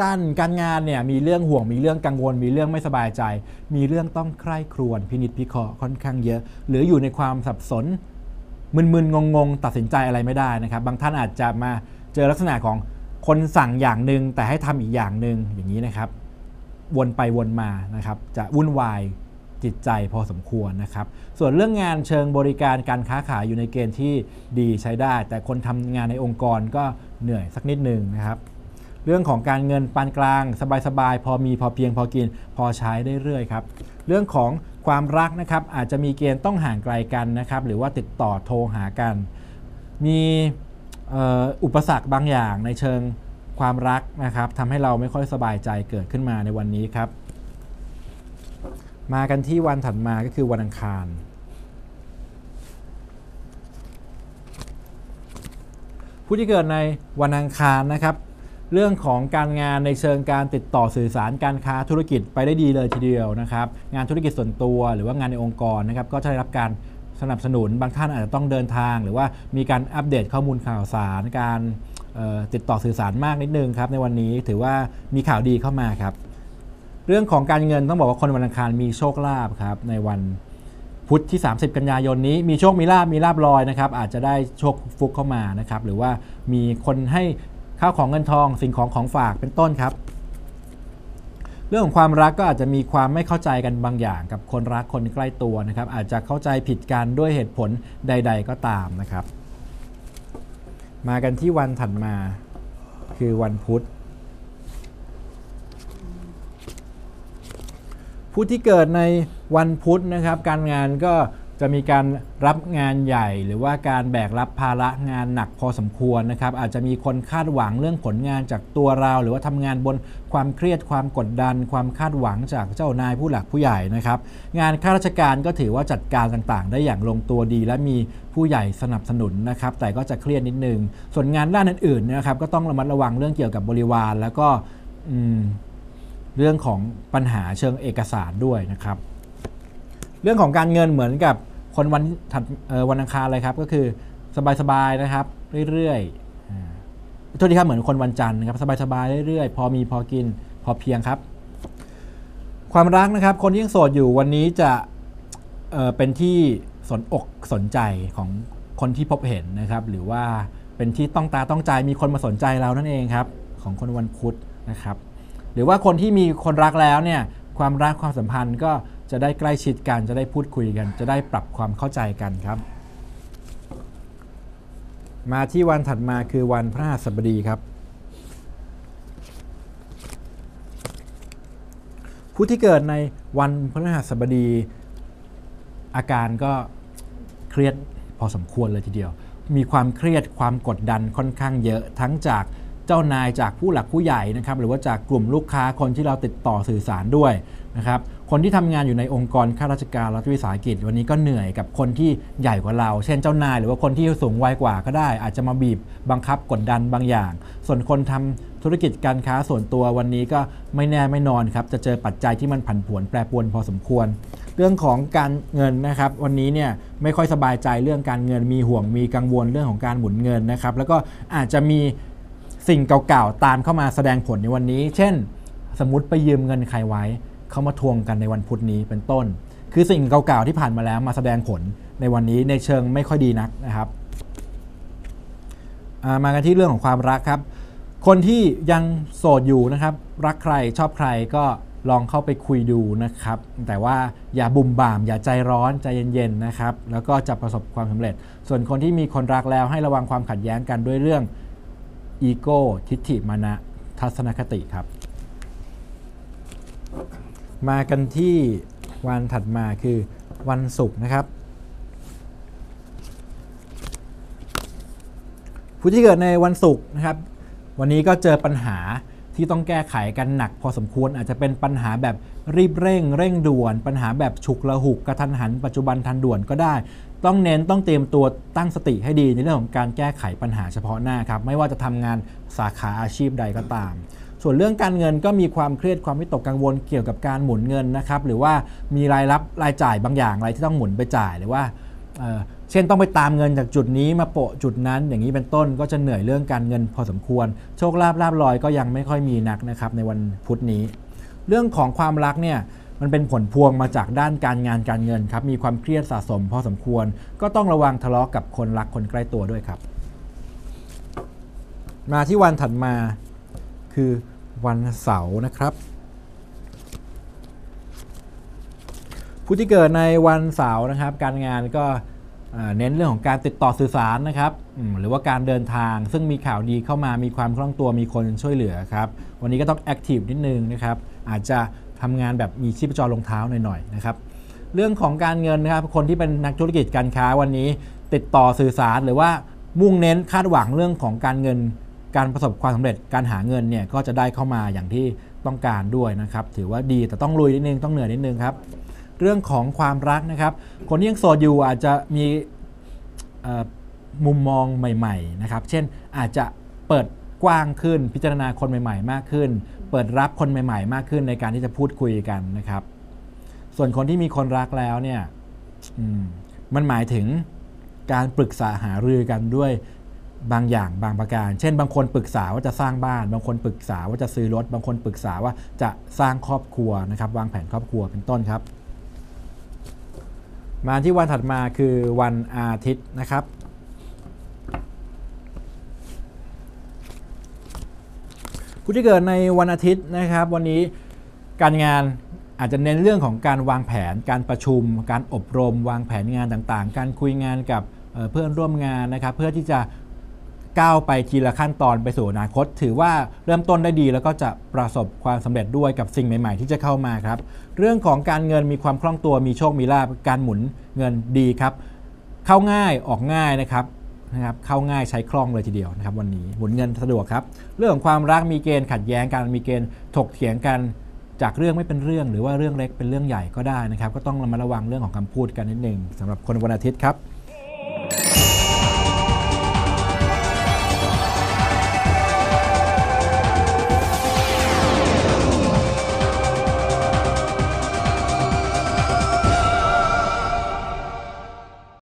จันทร์การงานเนี่ยมีเรื่องห่วงมีเรื่องกังวล มีเรื่องไม่สบายใจ มีเรื่องต้องใคร่ครวญพินิจพิเคราะห์ค่อนข้างเยอะ หรืออยู่ในความสับสนมึนๆงงๆ ตัดสินใจอะไรไม่ได้นะครับ บางท่านอาจจะมาเจอลักษณะของคนสั่งอย่างหนึ่งแต่ให้ทำอีกอย่างหนึ่งอย่างนี้นะครับ วนไปวนมานะครับ จะวุ่นวายจิตใจพอสมควรนะครับ ส่วนเรื่องงานเชิงบริการการค้าขายอยู่ในเกณฑ์ที่ดีใช้ได้ แต่คนทำงานในองค์กรก็เหนื่อยสักนิดหนึ่งนะครับ เรื่องของการเงินปานกลาง สบายๆ พอมีพอเพียงพอกิน พอใช้ได้เรื่อยครับ เรื่องของความรักนะครับอาจจะมีเกณฑ์ต้องห่างไกลกันนะครับหรือว่าติดต่อโทรหากัน มีอุปสรรคบางอย่างในเชิงความรักนะครับทำให้เราไม่ค่อยสบายใจเกิดขึ้นมาในวันนี้ครับ มากันที่วันถัดมาก็คือวันอังคาร ผู้ที่เกิดในวันอังคารนะครับ เรื่องของการงานในเชิงการติดต่อสื่อสารการค้าธุรกิจไปได้ดีเลยทีเดียวนะครับ งานธุรกิจส่วนตัวหรือว่างานในองค์กรนะครับก็จะได้รับการสนับสนุนบางท่านอาจจะต้องเดินทาง หรือว่ามีการอัปเดตข้อมูลข่าวสารการติดต่อสื่อสารมากนิดนึงครับในวันนี้ถือว่ามีข่าวดีเข้ามาครับ เรื่องของการเงินต้องบอกว่าคนวันอังคารมีโชคลาภครับในวันพุธที่ 30 กันยายนนี้มีโชคมีลาบมีลาบลอยนะครับอาจจะได้โชคฟุกเข้ามานะครับหรือว่ามีคนให้ ข้าวของเงินทองสิ่งของของฝากเป็นต้นครับ เรื่องของความรักก็อาจจะมีความไม่เข้าใจกันบางอย่างกับคนรักคนใกล้ตัวนะครับ อาจจะเข้าใจผิดกันด้วยเหตุผลใด ๆ ก็ตามนะครับ มากันที่วันถัดมาคือวันพุธผู้ที่เกิดในวันพุธนะครับ การงานก็ จะมีการรับงานใหญ่ หรือว่าการแบกรับภาระงานหนักพอสมควรนะครับ อาจจะมีคนคาดหวังเรื่องผลงานจากตัวเรา หรือว่าทำงานบนความเครียดความกดดัน ความคาดหวังจากเจ้านายผู้หลักผู้ใหญ่นะครับ งานข้าราชการก็ถือว่าจัดการต่างๆ ได้อย่างลงตัวดี และมีผู้ใหญ่สนับสนุนนะครับ แต่ก็จะเครียดนิดนึง ส่วนงานด้านอื่นๆนะครับ ก็ต้องระมัดระวังเรื่องเกี่ยวกับบริวาร แล้วก็เรื่องของปัญหาเชิงเอกสารด้วยนะครับ เรื่องของการเงินเหมือนกับ คนวันถัดวันอังคารเลยครับ ก็คือสบายๆนะครับ เรื่อยๆโทษทีครับเหมือนคนวันจันทร์นะครับสบายๆเรื่อยๆ พอมีพอกินพอเพียงครับ ความรักนะครับ คนที่ยังโสดอยู่วันนี้จะเเป็นที่สนอกสนใจของคนที่พบเห็นนะครับ หรือว่าเป็นที่ต้องตาต้องใจมีคนมาสนใจเรานั่นเองครับ ของคนวันพุธนะครับ หรือว่าคนที่มีคนรักแล้วเนี่ยความรักความสัมพันธ์ก็ จะได้ใกล้ชิดกัน จะได้พูดคุยกัน จะได้ปรับความเข้าใจกันครับ มาที่วันถัดมาคือวันพระหัสบดีครับ ผู้ที่เกิดในวันพฤหัสบดี อาการก็เครียดพอสมควรเลยทีเดียว มีความเครียดความกดดันค่อนข้างเยอะทั้งจากเจ้านายจากผู้หลักผู้ใหญ่นะครับหรือว่าจากกลุ่มลูกค้าคนที่เราติดต่อสื่อสารด้วยนะครับ คนที่ทำงานอยู่ในองค์กรข้าราชการรัฐวิสาหกิจ วันนี้ก็เหนื่อยกับคนที่ใหญ่กว่าเรา เช่นเจ้านาย หรือว่าคนที่สูงวัยกว่าก็ได้ อาจจะมาบีบบังคับกดดันบางอย่าง ส่วนคนทำธุรกิจการค้าส่วนตัววันนี้ก็ไม่แน่ไม่นอนครับ จะเจอปัจจัยที่มันผันผวนแปรปรวนพอสมควร เรื่องของการเงินนะครับวันนี้เนี่ยไม่ค่อยสบายใจเรื่องการเงินมีห่วงมีกังวลเรื่องของการหมุนเงินนะครับแล้วก็อาจจะมีสิ่งเก่าๆตามเข้ามาแสดงผลในวันนี้ เช่น สมมติไปยืมเงินใครไว้ เขามาทวงกันในวันพุธนี้เป็นต้น คือสิ่งเก่าๆที่ผ่านมาแล้วมาแสดงผลในวันนี้ในเชิงไม่ค่อยดีนักนะครับามากันที่เรื่องของความรักครับ คนที่ยังโสดอยู่นะครับ รักใครชอบใครก็ลองเข้าไปคุยดูนะครับ แต่ว่าอย่าบุ่มบ่าม อย่าใจร้อนใจเย็นๆนะครับ แล้วก็จะประสบความสำเร็จ ส่วนคนที่มีคนรักแล้วให้ระวังความขัดแย้งกันด้วยเรื่องอีโก้ทิฏฐิมานะทัศนคติครับ มากันที่วันถัดมาคือวันศุกร์นะครับ ผู้ที่เกิดในวันศุกร์นะครับ วันนี้ก็เจอปัญหาที่ต้องแก้ไขกันหนักพอสมควรอาจจะเป็นปัญหาแบบรีบเร่ง เร่งด่วน ปัญหาแบบฉุกละหุกกระทันหัน ปัจจุบันทันด่วนก็ได้ ต้องเน้นต้องเตรียมตัวตั้งสติให้ดีในเรื่องของการแก้ไขปัญหาเฉพาะหน้าครับ ไม่ว่าจะทำงานสาขาอาชีพใดก็ตาม ส่วนเรื่องการเงินก็มีความเครียดความวิตกกังวลเกี่ยวกับการหมุนเงินนะครับหรือว่ามีรายรับรายจ่ายบางอย่างอะไรที่ต้องหมุนไปจ่ายหรือว่าเเช่นต้องไปตามเงินจากจุดนี้มาโปะจุดนั้นอย่างนี้เป็นต้นก็จะเหนื่อยเรื่องการเงินพอสมควร โชคลาภลาบลอยก็ยังไม่ค่อยมีนักนะครับในวันพุธนี้ เรื่องของความรักเนี่ยมันเป็นผลพวงมาจากด้านการงานการเงินครับมีความเครียดสะสมพอสมควร ก็ต้องระวังทะเลาะกับคนรักคนใกล้ตัวด้วยครับ มาที่วันถัดมา คือวันเสาร์นะครับ ผู้ที่เกิดในวันเสาร์นะครับ การงานก็เน้นเรื่องของการติดต่อสื่อสารนะครับหรือว่าการเดินทางซึ่งมีข่าวดีเข้ามามีความคล่องตัวมีคนช่วยเหลือครับ วันนี้ก็ต้องแอคทีฟนิดนึงนะครับ อาจจะทำงานแบบมีชีพจรลงเท้าหน่อยๆนะครับ เรื่องของการเงินนะครับ คนที่เป็นนักธุรกิจการค้าวันนี้ ติดต่อสื่อสารหรือว่ามุ่งเน้นคาดหวังเรื่องของการเงิน การประสบความสำเร็จการหาเงินเนี่ยก็จะได้เข้ามาอย่างที่ต้องการด้วยนะครับ ถือว่าดีแต่ต้องลุยนิดนึงต้องเหนื่อยนิดนึงครับ เรื่องของความรักนะครับ คนที่ยังโสดอยู่อาจจะมีมุมมองใหม่ๆนะครับ เช่นอาจจะเปิดกว้างขึ้น พิจารณาคนใหม่ ๆ มากขึ้น เปิดรับคนใหม่ ๆ มากขึ้นในการที่จะพูดคุยกันนะครับ ส่วนคนที่มีคนรักแล้วเนี่ยมมันหมายถึงการปรึกษาหารือกันด้วย บางอย่างบางประการ เช่น บางคนปรึกษาว่าจะสร้างบ้าน บางคนปรึกษาว่าจะซื้อรถ บางคนปรึกษาว่าจะสร้างครอบครัวนะครับวางแผนครอบครัวเป็นต้นครับ มาที่วันถัดมาคือวันอาทิตย์นะครับ ผู้ที่เกิดในวันอาทิตย์นะครับ วันนี้การงานอาจจะเน้นเรื่องของการวางแผน การประชุม การอบรม วางแผนงานต่างๆ การคุยงานกับเอ่อเพื่อนร่วมงานนะครับ เพื่อที่จะ ก้าวไปทีละขั้นตอนไปสู่อนาคต ถือว่าเริ่มต้นได้ดีแล้วก็จะประสบความสำเร็จด้วยกับสิ่งใหม่ ๆ ที่จะเข้ามาครับ เรื่องของการเงินมีความคล่องตัวมีโชคมีลาภการหมุนเงินดีครับ เข้าง่ายออกง่ายนะครับนะครับเข้าง่ายใช้คล่องเลยทีเดียวนะครับวันนี้หมุนเงินสะดวกครับ เรื่องของความรักมีเกณฑ์ขัดแย้งกันมีเกณฑ์ถกเถียงกันจากเรื่องไม่เป็นเรื่องหรือว่าเรื่องเล็กเป็นเรื่องใหญ่ก็ได้นะครับ ก็ต้องระมัดระวังเรื่องของคำพูดกันนิดหนึ่งสำหรับคนวันอาทิตย์ครับ